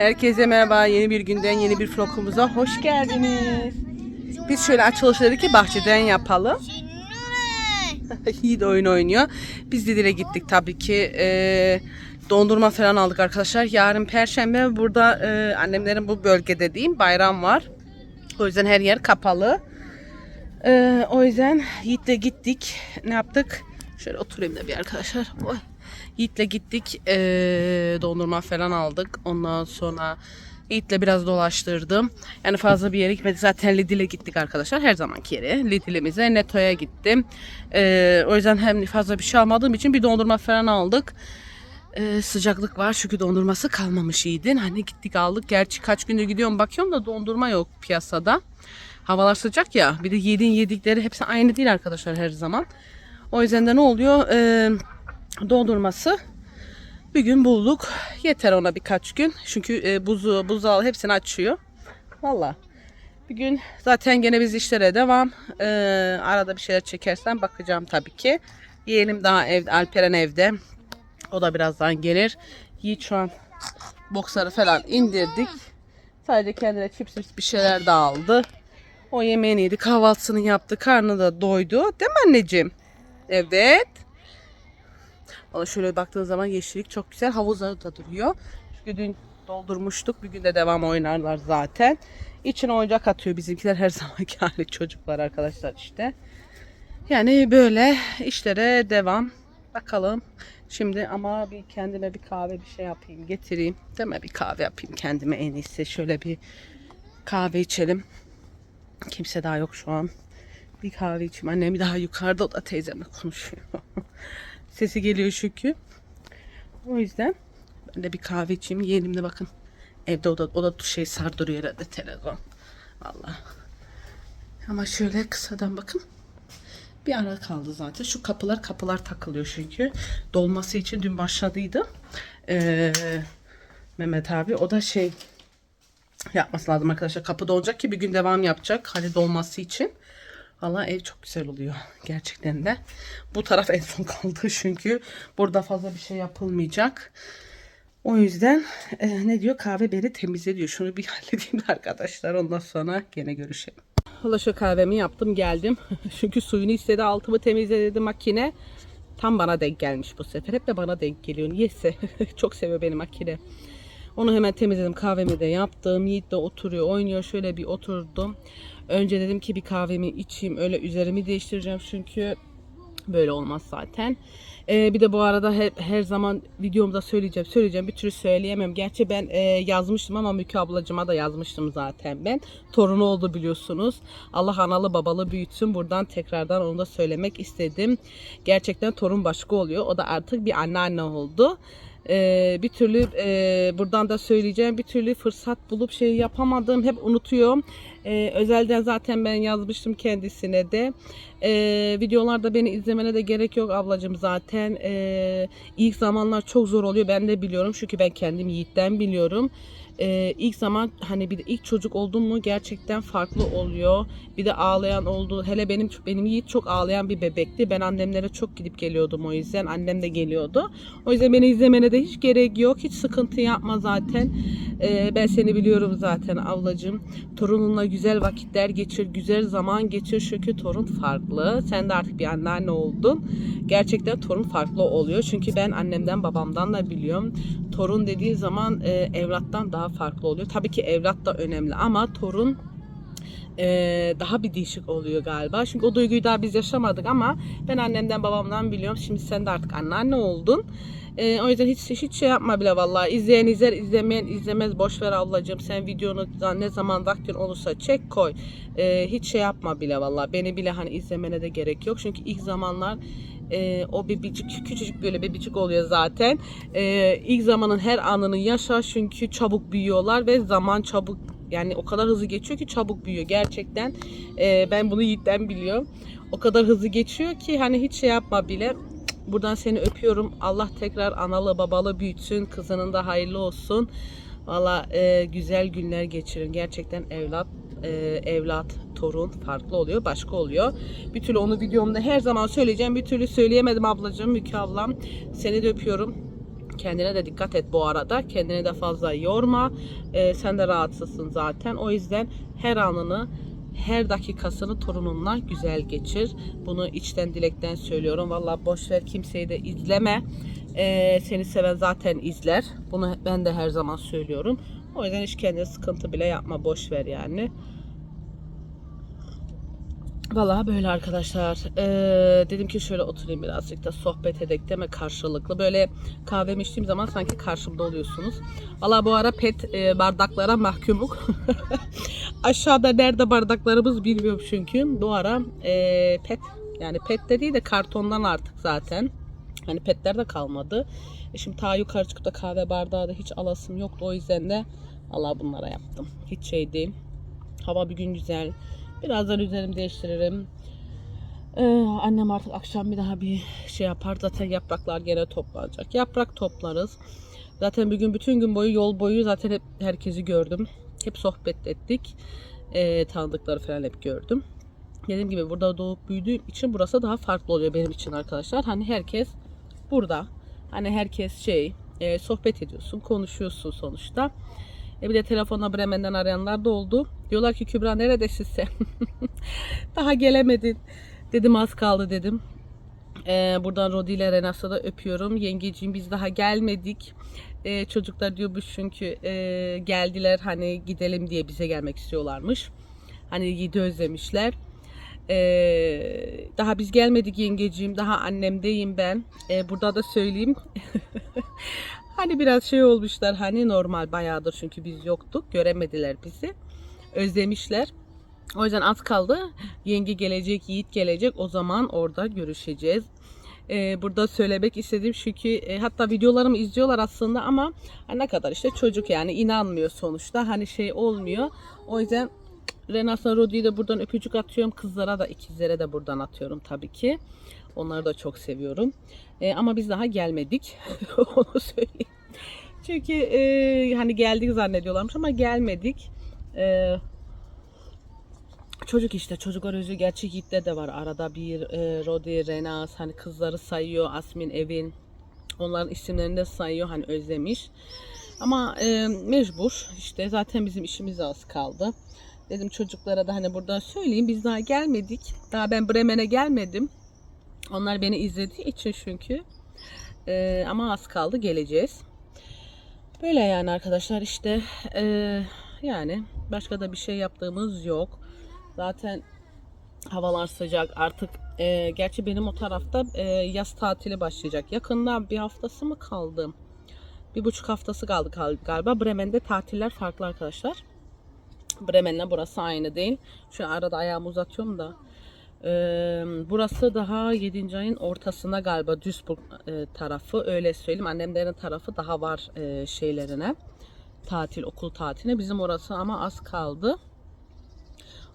Herkese merhaba. Yeni bir günden yeni bir vlogumuza hoş geldiniz. Biz şöyle açılışı dedik ki bahçeden yapalım. Yiğit oyun oynuyor. Biz Didil'e gittik tabii ki. Ee, dondurma falan aldık arkadaşlar. Yarın perşembe burada e, annemlerin bu bölgede diyeyim bayram var. O yüzden her yer kapalı. Ee, o yüzden Yiğit'le gittik. Ne yaptık? Şöyle oturayım da bir arkadaşlar. Oy. Yiğit'le gittik. Ee, dondurma falan aldık. Ondan sonra Yiğit'le biraz dolaştırdım. Yani fazla bir yere gitmedik. Zaten Lidl'e gittik arkadaşlar. Her zamanki yere. Lidl'imize. Neto'ya gittim. Ee, o yüzden hem fazla bir şey almadığım için bir dondurma falan aldık. Ee, sıcaklık var çünkü dondurması kalmamış Yiğit'in. Hani gittik aldık. Gerçi kaç gündür gidiyorum bakıyorum da dondurma yok piyasada. Havalar sıcak ya. Bir de yediğin yedikleri hepsi aynı değil arkadaşlar her zaman. O yüzden de ne oluyor? Ee, dondurması bir gün bulduk. Yeter ona birkaç gün. Çünkü e, buzu, buzdolabı hepsini açıyor. Valla. Bir gün zaten gene biz işlere devam. Ee, arada bir şeyler çekersem bakacağım tabii ki. Yeğenim daha evde, Alperen evde. O da birazdan gelir. Yiğit şu an boksları falan indirdik. Sadece kendine cips bir şeyler de aldı. O yemeğini yedi, kahvaltısını yaptı, karnı da doydu. Değil mi anneciğim? Evet. Valla şöyle baktığın zaman yeşillik çok güzel. Havuzları da duruyor. Çünkü dün doldurmuştuk. Bir gün de devam oynarlar zaten. İçine oyuncak atıyor bizimkiler her zamanki hali çocuklar arkadaşlar işte. Yani böyle işlere devam. Bakalım. Şimdi ama bir kendime bir kahve bir şey yapayım getireyim. Mi? Bir kahve yapayım kendime en iyisi. Şöyle bir kahve içelim. Kimse daha yok şu an. Bir kahve içeyim. Annem daha yukarıda o da teyzemle konuşuyor. Sesi geliyor çünkü. O yüzden ben de bir kahve içeyim. Yeğenim de bakın. Evde o da, o da şey sardırıyor herhalde telefon. Vallahi. Ama şöyle kısadan bakın. Bir ara kaldı zaten. Şu kapılar kapılar takılıyor çünkü. Dolması için dün başladıydı. Ee, Mehmet abi o da şey yapması lazım arkadaşlar. Kapı dolacak ki bir gün devam yapacak. Hani dolması için. Valla ev çok güzel oluyor. Gerçekten de. Bu taraf en son kaldı çünkü burada fazla bir şey yapılmayacak. O yüzden e, ne diyor kahve beni temizle diyor. Şunu bir halledeyim de arkadaşlar. Ondan sonra gene görüşelim. Valla şu kahvemi yaptım geldim. çünkü suyunu istedi altımı temizle dedi makine. Tam bana denk gelmiş bu sefer. Hep de bana denk geliyor. Niyeyse. çok seviyor beni makine. Onu hemen temizledim. Kahvemi de yaptım. Yiğit de oturuyor, oynuyor. Şöyle bir oturdum. Önce dedim ki bir kahvemi içeyim. Öyle üzerimi değiştireceğim çünkü böyle olmaz zaten. Ee, bir de bu arada her, her zaman videomda söyleyeceğim. Söyleyeceğim bir türlü söyleyemem. Gerçi ben e, yazmıştım ama Mükü ablacıma da yazmıştım zaten ben. Torunu oldu biliyorsunuz. Allah analı babalı büyütsün. Buradan tekrardan onu da söylemek istedim. Gerçekten torun başka oluyor. O da artık bir anneanne oldu. Ee, bir türlü e, buradan da söyleyeceğim bir türlü fırsat bulup şey yapamadım. Hep unutuyorum. Ee, özelden zaten ben yazmıştım kendisine de. Ee, videolarda beni izlemene de gerek yok ablacığım zaten. Ee, ilk zamanlar çok zor oluyor ben de biliyorum. Çünkü ben kendim Yiğit'ten biliyorum ee, ilk zaman hani bir de ilk çocuk oldun mu gerçekten farklı oluyor. Bir de ağlayan oldu. Hele benim benim Yiğit çok ağlayan bir bebekti. Ben annemlere çok gidip geliyordum o yüzden. Annem de geliyordu. O yüzden beni izlemene de hiç gerek yok. Hiç sıkıntı yapma zaten. Ee, ben seni biliyorum zaten ablacığım. Torununla güzel vakitler geçir, güzel zaman geçir. Çünkü torun farklı. Sen de artık bir anneanne oldun. Gerçekten torun farklı oluyor. Çünkü ben annemden babamdan da biliyorum. Torun dediği zaman e, evlattan daha farklı oluyor. Tabii ki evlat da önemli ama torun e, daha bir değişik oluyor galiba. Çünkü o duyguyu daha biz yaşamadık ama ben annemden babamdan biliyorum. Şimdi sen de artık anneanne oldun. E, o yüzden hiç hiç şey yapma bile vallahi. İzleyen izler, izlemeyen izlemez. Boş ver ablacığım. Sen videonu ne zaman vaktin olursa çek koy. E, hiç şey yapma bile vallahi. Beni bile hani izlemene de gerek yok. Çünkü ilk zamanlar e, o bebicik küçücük böyle bebicik oluyor zaten. E, ilk zamanın her anını yaşa çünkü çabuk büyüyorlar ve zaman çabuk yani o kadar hızlı geçiyor ki çabuk büyüyor gerçekten. E, ben bunu Yiğit'ten biliyorum. O kadar hızlı geçiyor ki hani hiç şey yapma bile. Buradan seni öpüyorum. Allah tekrar analı babalı büyütsün. Kızının da hayırlı olsun. Valla e, güzel günler geçirin. Gerçekten evlat e, evlat, torun farklı oluyor, başka oluyor. Bir türlü onu videomda her zaman söyleyeceğim. Bir türlü söyleyemedim ablacığım, Mükü ablam. Seni de öpüyorum. Kendine de dikkat et bu arada. Kendini de fazla yorma. Ee, sen de rahatsızsın zaten. O yüzden her anını her dakikasını torununla güzel geçir. Bunu içten dilekten söylüyorum. Valla boş ver kimseyi de izleme. Ee, seni seven zaten izler. Bunu ben de her zaman söylüyorum. O yüzden hiç kendine sıkıntı bile yapma. Boş ver yani. Vallahi böyle arkadaşlar. Ee, dedim ki şöyle oturayım birazcık da sohbet edek deme karşılıklı. Böyle kahvemi içtiğim zaman sanki karşımda oluyorsunuz. Vallahi bu ara pet e, bardaklara mahkumuk. Aşağıda nerede bardaklarımız bilmiyorum çünkü. Bu ara e, pet yani pet de değil de kartondan artık zaten. Hani petler de kalmadı. E şimdi ta yukarı çıkıp da kahve bardağı da hiç alasım yoktu. O yüzden de Allah bunlara yaptım. Hiç şey değil. Hava bir gün güzel. Birazdan üzerimi değiştiririm. Ee, annem artık akşam bir daha bir şey yapar. Zaten yapraklar gene toplanacak. Yaprak toplarız. Zaten bugün bütün gün boyu yol boyu zaten hep herkesi gördüm. Hep sohbet ettik. Ee, tanıdıkları falan hep gördüm. Dediğim gibi burada doğup büyüdüğüm için burası daha farklı oluyor benim için arkadaşlar. Hani herkes burada. Hani herkes şey e, sohbet ediyorsun, konuşuyorsun sonuçta. E bir de telefonla Bremen'den arayanlar da oldu. Diyorlar ki Kübra neredesin sen? Daha gelemedin. Dedim az kaldı dedim. E, buradan Rodi ile Renas'ı da öpüyorum. Yengeciğim biz daha gelmedik. E, çocuklar diyormuş çünkü e, geldiler hani gidelim diye bize gelmek istiyorlarmış. Hani Yiğit'i özlemişler. Ee, daha biz gelmedik yengeciğim. Daha annemdeyim ben. Ee, burada da söyleyeyim. hani biraz şey olmuşlar. Hani normal bayağıdır çünkü biz yoktuk. Göremediler bizi. Özlemişler. O yüzden az kaldı. Yenge gelecek, Yiğit gelecek. O zaman orada görüşeceğiz. Ee, burada söylemek istediğim şu ki e, hatta videolarımı izliyorlar aslında ama ne kadar işte çocuk yani inanmıyor sonuçta. Hani şey olmuyor. O yüzden Renas'a Rodi'ye de buradan öpücük atıyorum. Kızlara da ikizlere de buradan atıyorum tabii ki. Onları da çok seviyorum. E, ama biz daha gelmedik. Onu söyleyeyim. Çünkü e, hani geldik zannediyorlarmış ama gelmedik. E, çocuk işte çocuk arayüzü gerçek Yiğit'te de var. Arada bir e, Rodi, Renas hani kızları sayıyor. Asmin, Evin. Onların isimlerini de sayıyor. Hani özlemiş. Ama e, mecbur. işte zaten bizim işimiz az kaldı. Dedim çocuklara da hani buradan söyleyeyim biz daha gelmedik. Daha ben Bremen'e gelmedim. Onlar beni izlediği için çünkü. Ee, ama az kaldı geleceğiz. Böyle yani arkadaşlar işte ee, yani başka da bir şey yaptığımız yok. Zaten havalar sıcak artık ee, gerçi benim o tarafta ee, yaz tatili başlayacak. Yakında bir haftası mı kaldı? Bir buçuk haftası kaldı galiba. Bremen'de tatiller farklı arkadaşlar. Bremen'le burası aynı değil. Şu arada ayağımı uzatıyorum da. Ee, burası daha 7. ayın ortasında galiba Duisburg e, tarafı öyle söyleyeyim. Annemlerin tarafı daha var e, şeylerine. Tatil, okul tatiline. Bizim orası ama az kaldı.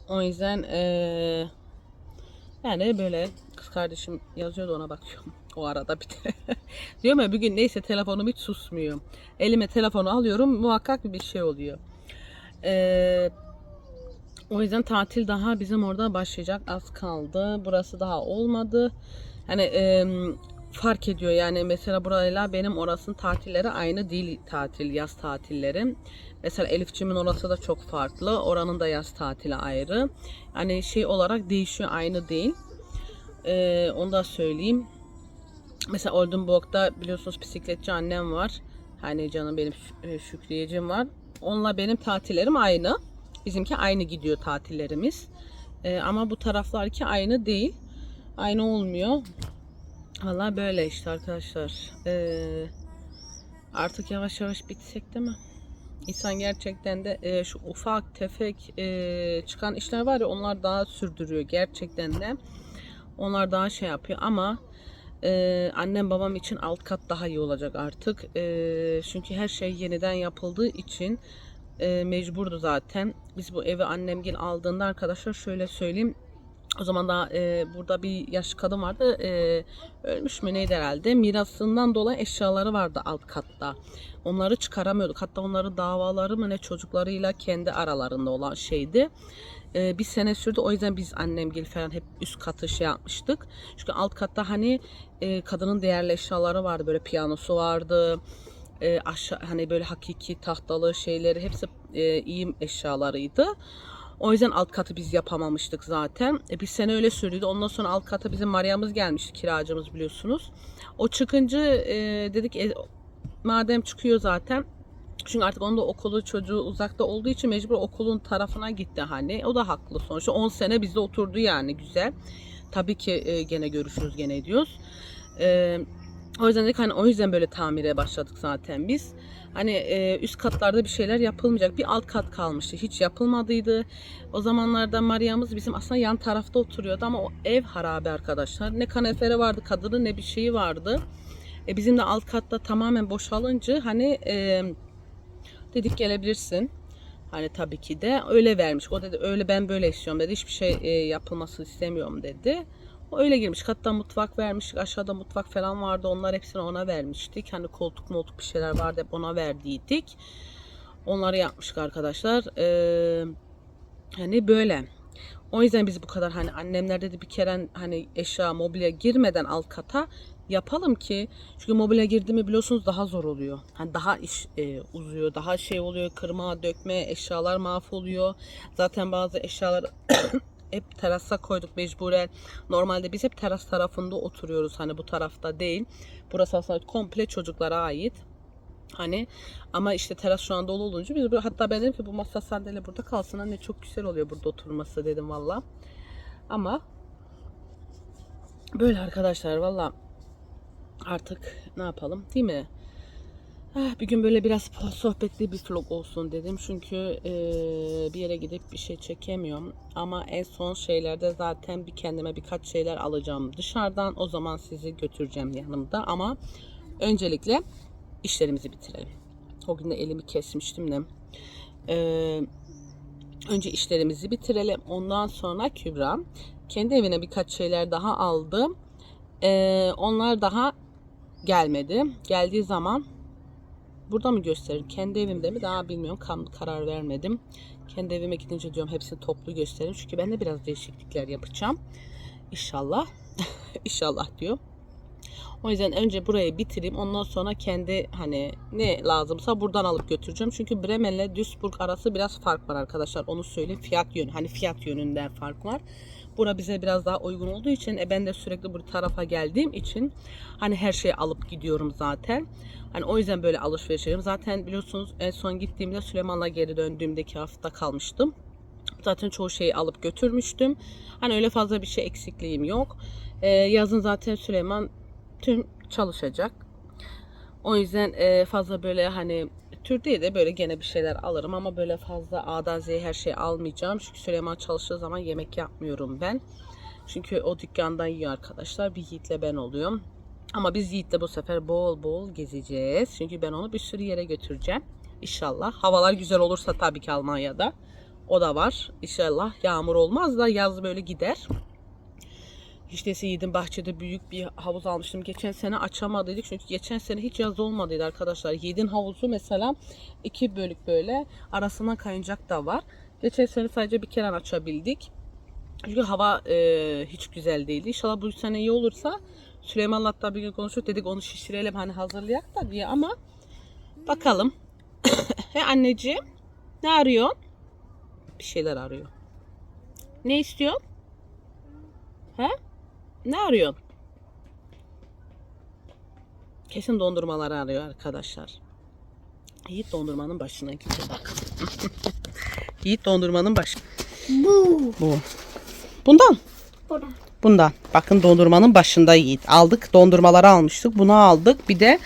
O yüzden e, yani böyle kız kardeşim yazıyordu ona bakıyorum. O arada bir de. Diyorum ya bugün neyse telefonum hiç susmuyor. Elime telefonu alıyorum muhakkak bir şey oluyor. Ee, o yüzden tatil daha bizim orada başlayacak az kaldı. Burası daha olmadı. Hani e, fark ediyor yani mesela burayla benim orasının tatilleri aynı değil tatil yaz tatilleri. Mesela Elifçimin orası da çok farklı. Oranın da yaz tatili ayrı. Hani şey olarak değişiyor aynı değil. Ee, onu da söyleyeyim. Mesela Oldenburg'da biliyorsunuz bisikletçi annem var. Hani canım benim Şükriyeciğim var. Onunla benim tatillerim aynı. Bizimki aynı gidiyor tatillerimiz. Ee, ama bu taraflar ki aynı değil. Aynı olmuyor. Valla böyle işte arkadaşlar. Ee, artık yavaş yavaş bitsek değil mi? İnsan gerçekten de e, şu ufak tefek e, çıkan işler var ya onlar daha sürdürüyor gerçekten de. Onlar daha şey yapıyor ama ee, annem babam için alt kat daha iyi olacak artık. Ee, çünkü her şey yeniden yapıldığı için e, mecburdu zaten. Biz bu evi annemgil aldığında arkadaşlar şöyle söyleyeyim. O zaman da e, burada bir yaşlı kadın vardı. E, ölmüş mü neydi herhalde. Mirasından dolayı eşyaları vardı alt katta. Onları çıkaramıyorduk. Hatta onları davaları mı ne çocuklarıyla kendi aralarında olan şeydi. E, bir sene sürdü. O yüzden biz annemgil falan hep üst katı şey yapmıştık. Çünkü alt katta hani e, kadının değerli eşyaları vardı. Böyle piyanosu vardı. E, aşağı hani böyle hakiki tahtalı şeyleri hepsi e, iyi eşyalarıydı. O yüzden alt katı biz yapamamıştık zaten. E, bir sene öyle sürdü. Ondan sonra alt kata bizim Maria'mız gelmişti kiracımız biliyorsunuz. O çıkınca e, dedik e, madem çıkıyor zaten çünkü artık onun da okulu çocuğu uzakta olduğu için mecbur okulun tarafına gitti hani. O da haklı sonuçta 10 sene bizde oturdu yani güzel. Tabii ki e, gene görüşürüz gene ediyoruz. E, o yüzden dedik hani o yüzden böyle tamire başladık zaten biz. Hani e, üst katlarda bir şeyler yapılmayacak. Bir alt kat kalmıştı. Hiç yapılmadıydı. O zamanlarda Maria'mız bizim aslında yan tarafta oturuyordu ama o ev harabe arkadaşlar. Ne kanefere vardı kadının ne bir şeyi vardı. E, bizim de alt katta tamamen boşalınca hani e, dedik gelebilirsin. Hani tabii ki de öyle vermiş. O dedi öyle ben böyle istiyorum dedi. Hiçbir şey e, yapılmasını istemiyorum dedi. O öyle girmiş. Hatta mutfak vermiştik. Aşağıda mutfak falan vardı. Onlar hepsini ona vermiştik. Hani koltuk moltuk bir şeyler vardı. Hep ona verdiydik. Onları yapmıştık arkadaşlar. Ee, hani böyle. O yüzden biz bu kadar hani annemler dedi bir kere hani eşya mobilya girmeden alt kata yapalım ki çünkü mobilya girdi mi biliyorsunuz daha zor oluyor. Hani daha iş e, uzuyor, daha şey oluyor, kırma, dökme, eşyalar mahvoluyor. Zaten bazı eşyalar hep terasa koyduk mecburen. Normalde biz hep teras tarafında oturuyoruz. Hani bu tarafta değil. Burası aslında komple çocuklara ait. Hani ama işte teras şu an dolu olunca biz hatta ben dedim ki bu masa sandalye burada kalsın. Anne çok güzel oluyor burada oturması dedim valla. Ama böyle arkadaşlar valla artık ne yapalım değil mi? Ah, bir gün böyle biraz sohbetli bir vlog olsun dedim. Çünkü eee, bir yere gidip bir şey çekemiyorum. Ama en son şeylerde zaten bir kendime birkaç şeyler alacağım dışarıdan. O zaman sizi götüreceğim yanımda. Ama öncelikle işlerimizi bitirelim. O gün de elimi kesmiştim de. Eee, önce işlerimizi bitirelim. Ondan sonra Kübra kendi evine birkaç şeyler daha aldı. Eee, onlar daha gelmedi. Geldiği zaman Burada mı gösterir? Kendi evimde mi? Daha bilmiyorum. Kam karar vermedim. Kendi evime gidince diyorum hepsini toplu gösteririm. Çünkü ben de biraz değişiklikler yapacağım. İnşallah. İnşallah diyor. O yüzden önce burayı bitireyim. Ondan sonra kendi hani ne lazımsa buradan alıp götüreceğim. Çünkü Bremen'le Duisburg arası biraz fark var arkadaşlar. Onu söyleyeyim. Fiyat yönü. Hani fiyat yönünden fark var. Bura bize biraz daha uygun olduğu için e, ben de sürekli bu tarafa geldiğim için hani her şeyi alıp gidiyorum zaten. Hani o yüzden böyle alışveriş yapıyorum. Zaten biliyorsunuz en son gittiğimde Süleyman'la geri döndüğümdeki hafta kalmıştım. Zaten çoğu şeyi alıp götürmüştüm. Hani öyle fazla bir şey eksikliğim yok. Ee, yazın zaten Süleyman tüm çalışacak. O yüzden e, fazla böyle hani tür değil de böyle gene bir şeyler alırım ama böyle fazla A'dan Z'ye her şeyi almayacağım. Çünkü Süleyman çalıştığı zaman yemek yapmıyorum ben. Çünkü o dükkandan yiyor arkadaşlar. Bir Yiğit'le ben oluyorum. Ama biz Yiğit'le bu sefer bol bol gezeceğiz. Çünkü ben onu bir sürü yere götüreceğim. İnşallah. Havalar güzel olursa tabii ki Almanya'da. O da var. İnşallah yağmur olmaz da yaz böyle gider. İşte Yiğit'in bahçede büyük bir havuz almıştım. Geçen sene açamadıydık çünkü geçen sene hiç yaz olmadıydı arkadaşlar. Yiğit'in havuzu mesela iki bölük böyle arasına kayıncak da var. Geçen sene sadece bir kere açabildik. Çünkü hava e, hiç güzel değildi. İnşallah bu sene iyi olursa Süleyman'la hatta bir gün konuştuk dedik onu şişirelim hani hazırlayak da diye ama bakalım. He anneciğim ne arıyorsun? Bir şeyler arıyor. Ne istiyorsun? He? Ne arıyorsun? Kesin dondurmaları arıyor arkadaşlar. Yiğit dondurmanın başına gidiyor bak. Yiğit dondurmanın başı. Bu. Bu. Bundan. Burada. Bundan. Bakın dondurmanın başında Yiğit. Aldık. Dondurmaları almıştık. Bunu aldık. Bir de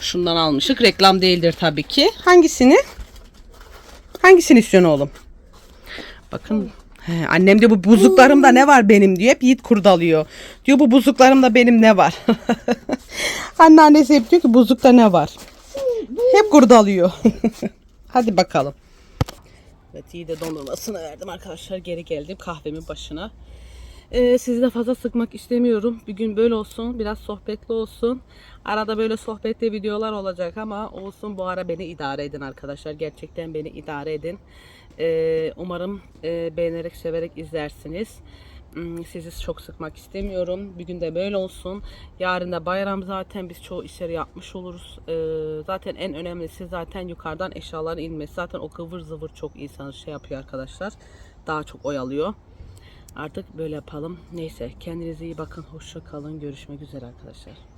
şundan almıştık. Reklam değildir tabii ki. Hangisini? Hangisini istiyorsun oğlum? Bakın. He, annem de bu buzluklarımda ne var benim diyor. Hep Yiğit kurdalıyor. Diyor bu buzluklarımda benim ne var? Anneannesi hep diyor ki buzlukta ne var? Hep kurdalıyor. Hadi bakalım. Evet iyi de dondurmasını verdim arkadaşlar. Geri geldim kahvemin başına. Ee, sizi de fazla sıkmak istemiyorum. Bir gün böyle olsun. Biraz sohbetli olsun. Arada böyle sohbetli videolar olacak ama olsun bu ara beni idare edin arkadaşlar. Gerçekten beni idare edin. Ee, umarım e, beğenerek severek izlersiniz. Hmm, Sizi çok sıkmak istemiyorum. Bir gün de böyle olsun. Yarın da bayram zaten biz çoğu işleri yapmış oluruz. Ee, zaten en önemlisi zaten yukarıdan eşyaların inmesi. Zaten o kıvır zıvır çok insanı şey yapıyor arkadaşlar. Daha çok oyalıyor. Artık böyle yapalım. Neyse kendinize iyi bakın. Hoşça kalın. Görüşmek üzere arkadaşlar.